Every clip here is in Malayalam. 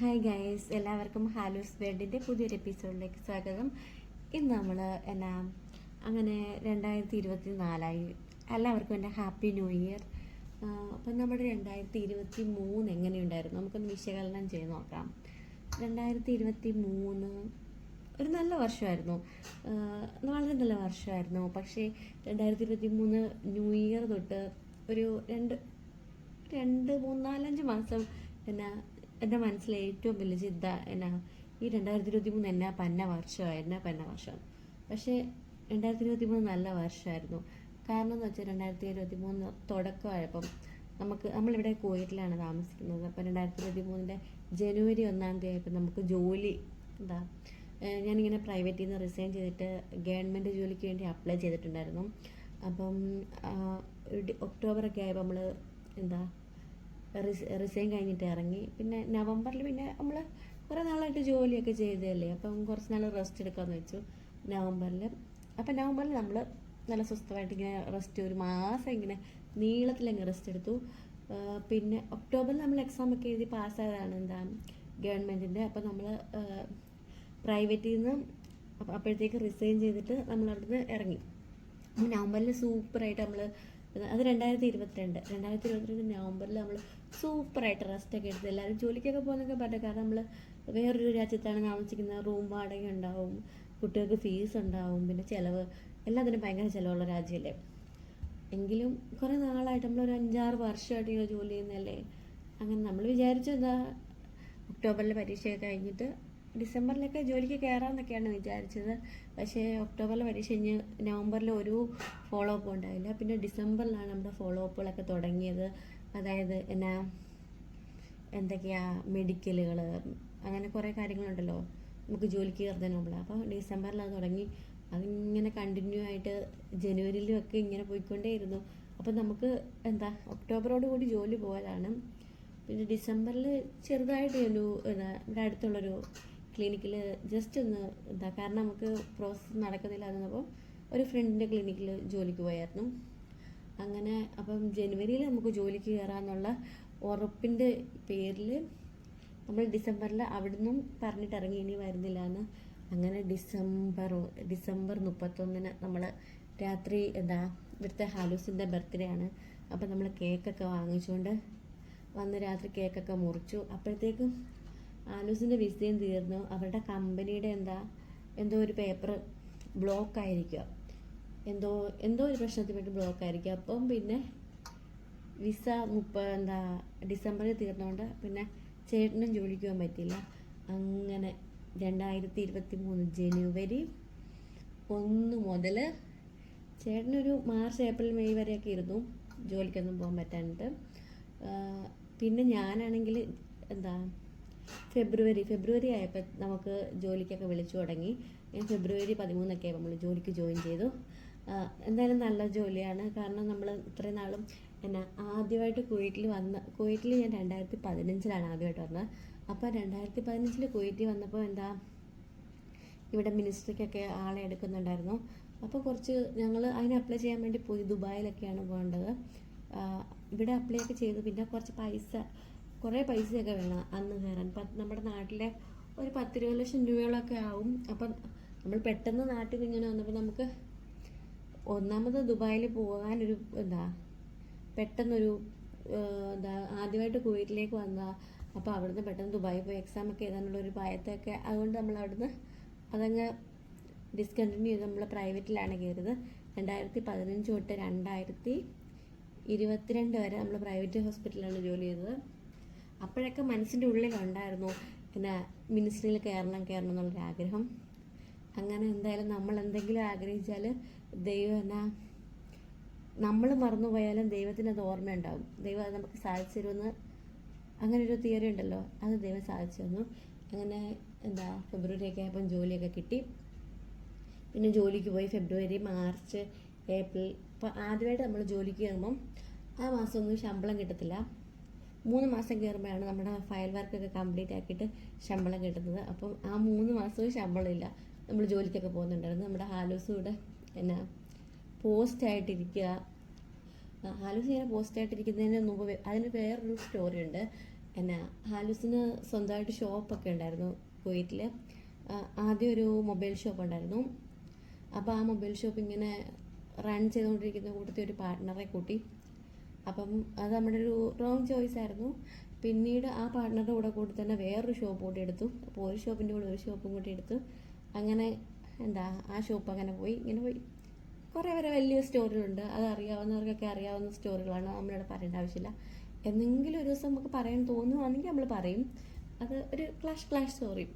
ഹായ് ഗൈസ് എല്ലാവർക്കും ഹാലൂസ് വേൾഡിന്റെ പുതിയൊരു എപ്പിസോഡിലേക്ക് സ്വാഗതം. ഇന്ന് നമ്മൾ എന്നാ അങ്ങനെ രണ്ടായിരത്തി ഇരുപത്തി നാലായി എല്ലാവർക്കും എന്റെ ഹാപ്പി ന്യൂ ഇയർ അപ്പം നമ്മുടെ രണ്ടായിരത്തി ഇരുപത്തി മൂന്ന് എങ്ങനെയുണ്ടായിരുന്നു? നമുക്കൊന്ന് വിശകലനം ചെയ്ത് നോക്കാം. രണ്ടായിരത്തി ഇരുപത്തി മൂന്ന് ഒരു നല്ല വർഷമായിരുന്നു. വളരെ നല്ല വർഷമായിരുന്നു. പക്ഷേ രണ്ടായിരത്തി ഇരുപത്തി മൂന്ന് ന്യൂ ഇയർ തൊട്ട് ഒരു രണ്ട് രണ്ട് മൂന്നാലഞ്ച് മാസം എന്നാ എന്റെ മനസ്സിലെ ഏറ്റവും വലിയ ചിന്ത എന്നാ ഈ രണ്ടായിരത്തി ഇരുപത്തി മൂന്ന് എന്നാ പന്ന വർഷമാണ് എന്നാ പന്ന വർഷം. പക്ഷേ രണ്ടായിരത്തി ഇരുപത്തി മൂന്ന് നല്ല വർഷമായിരുന്നു. കാരണം എന്ന് വെച്ചാൽ രണ്ടായിരത്തി ഇരുപത്തി മൂന്ന് തുടക്കമായപ്പം നമുക്ക് നമ്മളിവിടെ കുവൈറ്റിലാണ് താമസിക്കുന്നത്. അപ്പം രണ്ടായിരത്തി ഇരുപത്തി മൂന്നിന്റെ ജനുവരി ഒന്നാം തീയതി ആയപ്പോൾ നമുക്ക് ജോലി എന്താ ഞാനിങ്ങനെ പ്രൈവറ്റിൽ നിന്ന് റിസൈൻ ചെയ്തിട്ട് ഗവൺമെന്റ് ജോലിക്ക് വേണ്ടി അപ്ലൈ ചെയ്തിട്ടുണ്ടായിരുന്നു. അപ്പം ഒക്ടോബറൊക്കെ ആയപ്പോൾ നമ്മൾ എന്താ റിസൈൻ കഴിഞ്ഞിട്ട് ഇറങ്ങി. പിന്നെ നവംബറിൽ പിന്നെ നമ്മൾ കുറേ നാളായിട്ട് ജോലിയൊക്കെ ചെയ്തതല്ലേ. അപ്പം കുറച്ച് നാൾ റെസ്റ്റ് എടുക്കാമെന്ന് വെച്ചു. നവംബറിൽ അപ്പം നവംബറിൽ നമ്മൾ നല്ല സ്വസ്ഥമായിട്ട് ഇങ്ങനെ റെസ്റ്റ് ഒരു മാസം ഇങ്ങനെ നീളത്തിലങ്ങ് റെസ്റ്റ് എടുത്തു. പിന്നെ ഒക്ടോബറിൽ നമ്മൾ എക്സാം ഒക്കെ എഴുതി പാസ്സായതാണ് എന്താ ഗവൺമെന്റിന്റെ അപ്പം നമ്മൾ പ്രൈവറ്റിൽ നിന്ന് അപ്പ- അപ്പോഴത്തേക്ക് റിസൈൻ ചെയ്തിട്ട് നമ്മൾ അവിടുന്ന് ഇറങ്ങി നവംബറിൽ സൂപ്പറായിട്ട് നമ്മൾ അത് രണ്ടായിരത്തി ഇരുപത്തിരണ്ട് രണ്ടായിരത്തി ഇരുപത്തിരണ്ട് നവംബറിൽ നമ്മൾ സൂപ്പറായിട്ട് റെസ്റ്റൊക്കെ എടുത്ത് എല്ലാവരും ജോലിക്കൊക്കെ പോകുന്നൊക്കെ പറഞ്ഞു കാരണം നമ്മൾ വേറൊരു രാജ്യത്താണ് താമസിക്കുന്നത്. റൂം വാടക ഉണ്ടാവും കുട്ടികൾക്ക് ഫീസ് ഉണ്ടാവും പിന്നെ ചിലവ്. എല്ലാത്തിനും ഭയങ്കര ചിലവുള്ള രാജ്യമല്ലേ? എങ്കിലും കുറേ നാളായിട്ട് നമ്മളൊരു അഞ്ചാറ് വർഷമായിട്ട് ഇങ്ങനെ ജോലി ചെയ്യുന്നതല്ലേ? അങ്ങനെ നമ്മൾ വിചാരിച്ചു എന്താ ഒക്ടോബറിൽ പരീക്ഷയൊക്കെ കഴിഞ്ഞിട്ട് ഡിസംബറിലൊക്കെ ജോലിക്ക് കയറാമെന്നൊക്കെയാണ് വിചാരിച്ചത്. പക്ഷേ ഒക്ടോബറിൽ പരീക്ഷ കഴിഞ്ഞ് നവംബറിൽ ഒരു ഫോളോ അപ്പ് ഉണ്ടായില്ല. പിന്നെ ഡിസംബറിലാണ് നമ്മുടെ ഫോളോ അപ്പുകളൊക്കെ തുടങ്ങിയത്. അതായത് എന്നാ എന്തൊക്കെയാ മെഡിക്കലുകൾ അങ്ങനെ കുറേ കാര്യങ്ങളുണ്ടല്ലോ. നമുക്ക് ജോലിക്ക് കയറുന്നതിന് മുമ്പ്. അപ്പോൾ ഡിസംബറിൽ അത് തുടങ്ങി. അതിങ്ങനെ കണ്ടിന്യൂ ആയിട്ട് ജനുവരിയിലും ഒക്കെ ഇങ്ങനെ പോയിക്കൊണ്ടേയിരുന്നു. അപ്പോൾ നമുക്ക് എന്താ ഒക്ടോബറോട് കൂടി ജോലി പോയതാണ്. പിന്നെ ഡിസംബറിൽ ചെറുതായിട്ട് ഒരു ഇവിടെ അടുത്തുള്ളൊരു ക്ലിനിക്കിൽ ജസ്റ്റ് ഒന്ന് എന്താ കാരണം നമുക്ക് പ്രോസസ്സ് നടക്കുന്നില്ല എന്നപ്പോൾ ഒരു ഫ്രണ്ടിന്റെ ക്ലിനിക്കിൽ ജോലിക്ക് പോയായിരുന്നു. അങ്ങനെ അപ്പം ജനുവരിയിൽ നമുക്ക് ജോലിക്ക് കയറാമെന്നുള്ള ഉറപ്പിന്റെ പേരിൽ നമ്മൾ ഡിസംബറിൽ അവിടുന്ന് പറഞ്ഞിട്ട് ഇറങ്ങി ഇനി വരുന്നില്ല എന്ന് അങ്ങനെ ഡിസംബർ ഡിസംബർ മുപ്പത്തൊന്നിന് നമ്മൾ രാത്രി എന്താ ഇവിടുത്തെ ഹാലൂസിന്റെ ബർത്ത്ഡേ ആണ്. അപ്പം നമ്മൾ കേക്കൊക്കെ വാങ്ങിച്ചുകൊണ്ട് വന്ന് രാത്രി കേക്കൊക്കെ മുറിച്ചു. അപ്പോഴത്തേക്കും ആലൂസിന്റെ വിസയും തീർന്നു. അവരുടെ കമ്പനിയുടെ എന്താ എന്തോ ഒരു പേപ്പർ ബ്ലോക്ക് ആയിരിക്കുക. എന്തോ എന്തോ ഒരു പ്രശ്നത്തിൽ വേണ്ടി ബ്ലോക്ക് ആയിരിക്കുക. അപ്പം പിന്നെ വിസ മുപ്പ എന്താ ഡിസംബറിൽ തീർന്നുകൊണ്ട് പിന്നെ ചേട്ടനും ജോലിക്ക് പോകാൻ പറ്റിയില്ല. അങ്ങനെ രണ്ടായിരത്തി ഇരുപത്തി മൂന്ന് ജനുവരി ഒന്ന് മുതൽ ചേട്ടനൊരു മാർച്ച് ഏപ്രിൽ മെയ് വരെയൊക്കെ ഇരുന്നു ജോലിക്കൊന്നും പോകാൻ പറ്റാനിട്ട് പിന്നെ ഞാനാണെങ്കിൽ എന്താ ഫെബ്രുവരി ഫെബ്രുവരി ആയപ്പോൾ നമുക്ക് ജോലിക്കൊക്കെ വിളിച്ചു തുടങ്ങി. ഞാൻ ഫെബ്രുവരി പതിമൂന്നൊക്കെ ആയപ്പോൾ നമ്മൾ ജോലിക്ക് ജോയിൻ ചെയ്തു. എന്തായാലും നല്ല ജോലിയാണ്. കാരണം നമ്മൾ ഇത്രയും നാളും എന്നാ ആദ്യമായിട്ട് കുവൈറ്റിൽ വന്ന കുവൈറ്റിൽ ഞാൻ രണ്ടായിരത്തി പതിനഞ്ചിലാണ് ആദ്യമായിട്ട് വന്നത്. അപ്പോൾ രണ്ടായിരത്തി പതിനഞ്ചിൽ കുവൈറ്റിൽ വന്നപ്പോൾ എന്താ ഇവിടെ മിനിസ്ട്രിക്കൊക്കെ ആളെ എടുക്കുന്നുണ്ടായിരുന്നു. അപ്പോൾ കുറച്ച് ഞങ്ങൾ അതിന് അപ്ലൈ ചെയ്യാൻ വേണ്ടി പോയി ദുബായിലൊക്കെയാണ് പോകേണ്ടത്. ഇവിടെ അപ്ലൈ ഒക്കെ ചെയ്തു. പിന്നെ കുറച്ച് പൈസ കുറേ പൈസയൊക്കെ വേണം അന്ന് കയറാൻ. പത്ത് നമ്മുടെ നാട്ടിലെ ഒരു പത്ത് ഇരുപത് ലക്ഷം രൂപകളൊക്കെ ആവും. അപ്പം നമ്മൾ പെട്ടെന്ന് നാട്ടിൽ ഇങ്ങനെ വന്നപ്പോൾ നമുക്ക് ഒന്നാമത് ദുബായിൽ പോകാനൊരു എന്താ പെട്ടെന്നൊരു എന്താ ആദ്യമായിട്ട് കുവൈറ്റിലേക്ക് വന്ന അപ്പോൾ അവിടുന്ന് പെട്ടെന്ന് ദുബായിൽ പോയി എക്സാം ഒക്കെ എഴുതാനുള്ള ഒരു ഭയത്തൊക്കെ അതുകൊണ്ട് നമ്മൾ അവിടുന്ന് അതങ്ങ് ഡിസ്കണ്ടിന്യൂ ചെയ്ത് നമ്മൾ പ്രൈവറ്റിലാണ് കയറിയത്. രണ്ടായിരത്തി പതിനഞ്ച് തൊട്ട് രണ്ടായിരത്തി ഇരുപത്തിരണ്ട് വരെ നമ്മൾ പ്രൈവറ്റ് ഹോസ്പിറ്റലിലാണ് ജോലി ചെയ്തത്. അപ്പോഴൊക്കെ മനസ്സിന്റെ ഉള്ളിലുണ്ടായിരുന്നു പിന്നെ മിനിസ്ട്രിയിൽ കയറണം കയറണം എന്നുള്ളൊരു ആഗ്രഹം. അങ്ങനെ എന്തായാലും നമ്മൾ എന്തെങ്കിലും ആഗ്രഹിച്ചാൽ ദൈവം എന്നാ നമ്മൾ മറന്നുപോയാലും ദൈവത്തിന് അത് ഓർമ്മയുണ്ടാവും. ദൈവം അത് നമുക്ക് സാധിച്ചു അങ്ങനെ ഒരു തിയറി ഉണ്ടല്ലോ അത് ദൈവം സാധിച്ചു തന്നു. അങ്ങനെ എന്താ ഫെബ്രുവരി ഒക്കെ ആയപ്പം ജോലിയൊക്കെ കിട്ടി. പിന്നെ ജോലിക്ക് പോയി ഫെബ്രുവരി മാർച്ച് ഏപ്രിൽ ഇപ്പോൾ ആദ്യമായിട്ട് നമ്മൾ ജോലിക്ക് കയറുമ്പം ആ മാസമൊന്നും ശമ്പളം കിട്ടത്തില്ല. മൂന്ന് മാസം കയറുമ്പോഴാണ് നമ്മുടെ ഫയൽ വർക്കൊക്കെ കംപ്ലീറ്റ് ആക്കിയിട്ട് ശമ്പളം കിട്ടുന്നത്. അപ്പം ആ മൂന്ന് മാസവും ശമ്പളമില്ല നമ്മൾ ജോലിക്കൊക്കെ പോകുന്നുണ്ടായിരുന്നു. നമ്മുടെ ഹാലൂസും ഇവിടെ എന്നാ പോസ്റ്റായിട്ടിരിക്കുക ഹാലൂസ് ഇങ്ങനെ പോസ്റ്റായിട്ടിരിക്കുന്നതിന് മുമ്പ് അതിന് വേറൊരു സ്റ്റോറി ഉണ്ട്. എന്നാ ഹാലൂസിന് സ്വന്തമായിട്ട് ഷോപ്പൊക്കെ ഉണ്ടായിരുന്നു കുവൈറ്റിൽ ആദ്യം ഒരു മൊബൈൽ ഷോപ്പ് ഉണ്ടായിരുന്നു. അപ്പോൾ ആ മൊബൈൽ ഷോപ്പ് ഇങ്ങനെ റൺ ചെയ്തുകൊണ്ടിരിക്കുന്ന കൂട്ടത്തിൽ ഒരു പാർട്ട്ണറെ കൂട്ടി അപ്പം അത് നമ്മുടെ ഒരു റോങ് ചോയ്സ് ആയിരുന്നു. പിന്നീട് ആ പാർട്ട്ണറുടെ കൂടെ കൂടി തന്നെ വേറൊരു ഷോപ്പ് കൂടി എടുത്തു. അപ്പോൾ ഒരു ഷോപ്പിന്റെ കൂടെ ഒരു ഷോപ്പും കൂടി എടുത്തു. അങ്ങനെ എന്താ ആ ഷോപ്പ് അങ്ങനെ പോയി. ഇങ്ങനെ പോയി. കുറേ വരെ വലിയ സ്റ്റോറികളുണ്ട് അത് അറിയാവുന്നവർക്കൊക്കെ അറിയാവുന്ന സ്റ്റോറികളാണ് നമ്മളിവിടെ പറയേണ്ട ആവശ്യമില്ല. എന്തെങ്കിലും ഒരു ദിവസം നമുക്ക് പറയാൻ തോന്നുവാണെങ്കിൽ നമ്മൾ പറയും. അത് ഒരു ക്ലാഷ് ക്ലാഷ് സ്റ്റോറി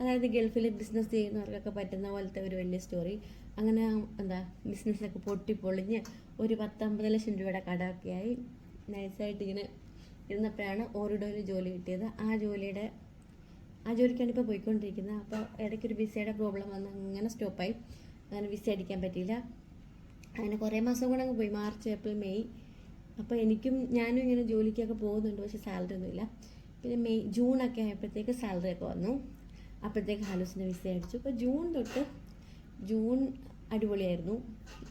അതായത് ഗൾഫിൽ ബിസിനസ് ചെയ്യുന്നവർക്കൊക്കെ പറ്റുന്ന പോലത്തെ ഒരു വലിയ സ്റ്റോറി അങ്ങനെ എന്താ ബിസിനസ്സൊക്കെ പൊട്ടിപ്പൊളിഞ്ഞ് ഒരു പത്തമ്പത് ലക്ഷം രൂപയുടെ കടമൊക്കെ ആയി നൈസായിട്ട് ഇങ്ങനെ ഇരുന്നപ്പോഴാണ് ഓറിഡോയിൽ ജോലി കിട്ടിയത്. ആ ജോലിയുടെ ആ ജോലിക്കാണ് ഇപ്പോൾ പോയിക്കൊണ്ടിരിക്കുന്നത്. അപ്പോൾ ഇടയ്ക്കൊരു വിസയുടെ പ്രോബ്ലം വന്ന് അങ്ങനെ സ്റ്റോപ്പായി. അങ്ങനെ വിസ അടിക്കാൻ പറ്റിയില്ല. അങ്ങനെ കുറേ മാസം കൂടെ അങ്ങ് പോയി. March April May. അപ്പോൾ എനിക്കും ഞാനും ഇങ്ങനെ ജോലിക്കൊക്കെ പോകുന്നുണ്ട്. പക്ഷേ സാലറി ഒന്നുമില്ല പിന്നെ മെയ് ജൂണൊക്കെ ആയപ്പോഴത്തേക്ക് സാലറി ഒക്കെ വന്നു. അപ്പോഴത്തേക്ക് ഹാലൂസിന്റെ വിസ അടിച്ചു. അപ്പോൾ ജൂൺ തൊട്ട് ജൂൺ അടിപൊളിയായിരുന്നു.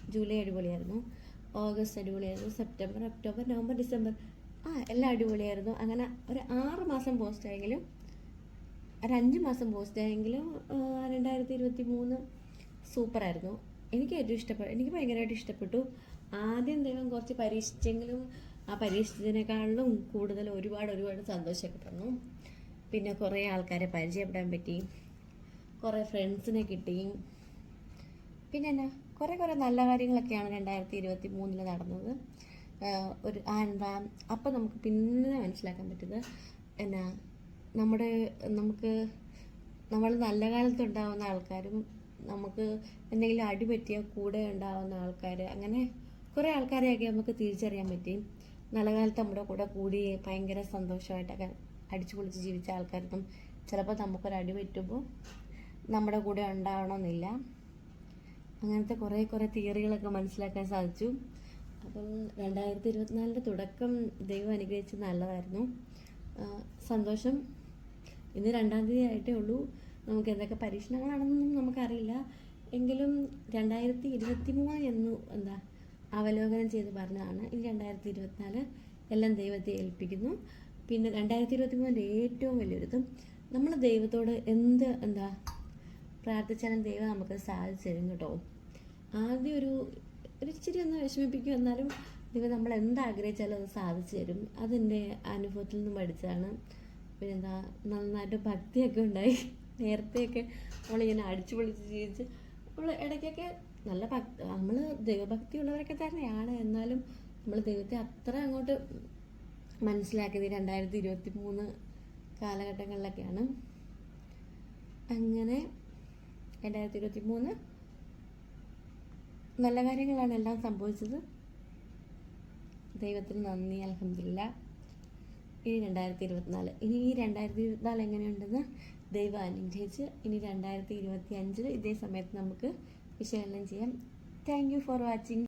ജൂലൈ അടിപൊളിയായിരുന്നു. ഓഗസ്റ്റ് അടിപൊളിയായിരുന്നു. September October November December. ആ എല്ലാം അടിപൊളിയായിരുന്നു. അങ്ങനെ ഒരു ആറ് മാസം പോസ്റ്റ് ആയെങ്കിലും ഒരു അഞ്ച് മാസം പോസ്റ്റ് ആയെങ്കിലും ആ, രണ്ടായിരത്തി ഇരുപത്തി മൂന്ന് സൂപ്പറായിരുന്നു. എനിക്ക് ഏറ്റവും ഇഷ്ടപ്പെട്ടു എനിക്ക് ഭയങ്കരമായിട്ട് ഇഷ്ടപ്പെട്ടു. ആദ്യം ദൈവം കുറച്ച് പരീക്ഷിച്ചെങ്കിലും ആ പരീക്ഷിച്ചതിനേക്കാളും കൂടുതൽ ഒരുപാട് ഒരുപാട് സന്തോഷമൊക്കെ തന്നു. പിന്നെ കുറേ ആൾക്കാരെ പരിചയപ്പെടാൻ പറ്റി. കുറേ ഫ്രണ്ട്സിനെ കിട്ടി. പിന്നെ എന്നാ? കുറേ കുറേ നല്ല കാര്യങ്ങളൊക്കെയാണ് രണ്ടായിരത്തി ഇരുപത്തി മൂന്നിൽ നടന്നത് ഒരു അപ്പം നമുക്ക് പിന്നെ മനസ്സിലാക്കാൻ പറ്റുന്നത് എന്നാ നമ്മുടെ നമുക്ക് നമ്മൾ നല്ല കാലത്ത് ഉണ്ടാവുന്ന ആൾക്കാരും നമുക്ക് എന്തെങ്കിലും അടിപറ്റിയ കൂടെ ഉണ്ടാവുന്ന ആൾക്കാർ അങ്ങനെ കുറേ ആൾക്കാരെയൊക്കെ നമുക്ക് തിരിച്ചറിയാൻ പറ്റി. നല്ല കാലത്ത് നമ്മുടെ കൂടെ കൂടി ഭയങ്കര സന്തോഷമായിട്ടൊക്കെ അടിച്ചു പൊളിച്ച് ജീവിച്ച ആൾക്കാർക്കും ചിലപ്പോൾ നമുക്കൊരു അടി പറ്റുമ്പോൾ നമ്മുടെ കൂടെ ഉണ്ടാവണമെന്നില്ല. അങ്ങനത്തെ കുറേ കുറേ തിയറികളൊക്കെ മനസ്സിലാക്കാൻ സാധിച്ചു. അപ്പം രണ്ടായിരത്തി ഇരുപത്തിനാലിന്റെ തുടക്കം ദൈവം അനുഗ്രഹിച്ച് നല്ലതായിരുന്നു. സന്തോഷം. ഇന്ന് രണ്ടാം തീയതി ആയിട്ടേ ഉള്ളൂ. നമുക്ക് എന്തൊക്കെ പരീക്ഷണങ്ങളാണെന്നൊന്നും നമുക്കറിയില്ല. എങ്കിലും രണ്ടായിരത്തി ഇരുപത്തി മൂന്ന് എന്ന് എന്താ അവലോകനം ചെയ്ത് പറഞ്ഞതാണ്. ഇനി രണ്ടായിരത്തി ഇരുപത്തിനാല് എല്ലാം ദൈവത്തെ ഏൽപ്പിക്കുന്നു. പിന്നെ രണ്ടായിരത്തി ഇരുപത്തി മൂന്നിന്റെ ഏറ്റവും വലിയൊരിതും നമ്മൾ ദൈവത്തോട് എന്ത് എന്താ പ്രാർത്ഥിച്ചാലും ദൈവം നമുക്ക് സാധിച്ചു തരും കേട്ടോ. ആദ്യം ഒരു ഇച്ചിരി ഒന്ന് വിഷമിപ്പിക്കും എന്നാലും ദൈവം നമ്മൾ എന്താഗ്രഹിച്ചാലും അത് സാധിച്ചു തരും അതെന്റെ അനുഭവത്തിൽ നിന്ന് പഠിച്ചതാണ്. പിന്നെന്താ നന്നായിട്ട് ഭക്തിയൊക്കെ ഉണ്ടായി. നേരത്തെയൊക്കെ നമ്മളിങ്ങനെ അടിച്ചു പൊളിച്ച് ജീവിച്ച് നമ്മൾ ഇടയ്ക്കൊക്കെ നല്ല ഭക്തി നമ്മൾ ദൈവഭക്തി ഉള്ളവരൊക്കെ തന്നെയാണ്. എന്നാലും നമ്മൾ ദൈവത്തെ അത്ര അങ്ങോട്ട് മനസ്സിലാക്കിയത് രണ്ടായിരത്തി ഇരുപത്തി മൂന്ന് കാലഘട്ടങ്ങളിലൊക്കെയാണ്. അങ്ങനെ രണ്ടായിരത്തി ഇരുപത്തി മൂന്ന് നല്ല കാര്യങ്ങളാണ് എല്ലാം സംഭവിച്ചത്. ദൈവത്തിന് നന്ദി അലഹമില്ല ഇനി രണ്ടായിരത്തി ഇരുപത്തിനാല് ഇനി ഈ രണ്ടായിരത്തി ഇരുപത്തിനാല് എങ്ങനെയുണ്ടെന്ന് ദൈവം അനുഗ്രഹിച്ച് ഇനി രണ്ടായിരത്തി ഇരുപത്തി അഞ്ചിൽ ഇതേ സമയത്ത് നമുക്ക് വിശകലനം ചെയ്യാം. Thank you for watching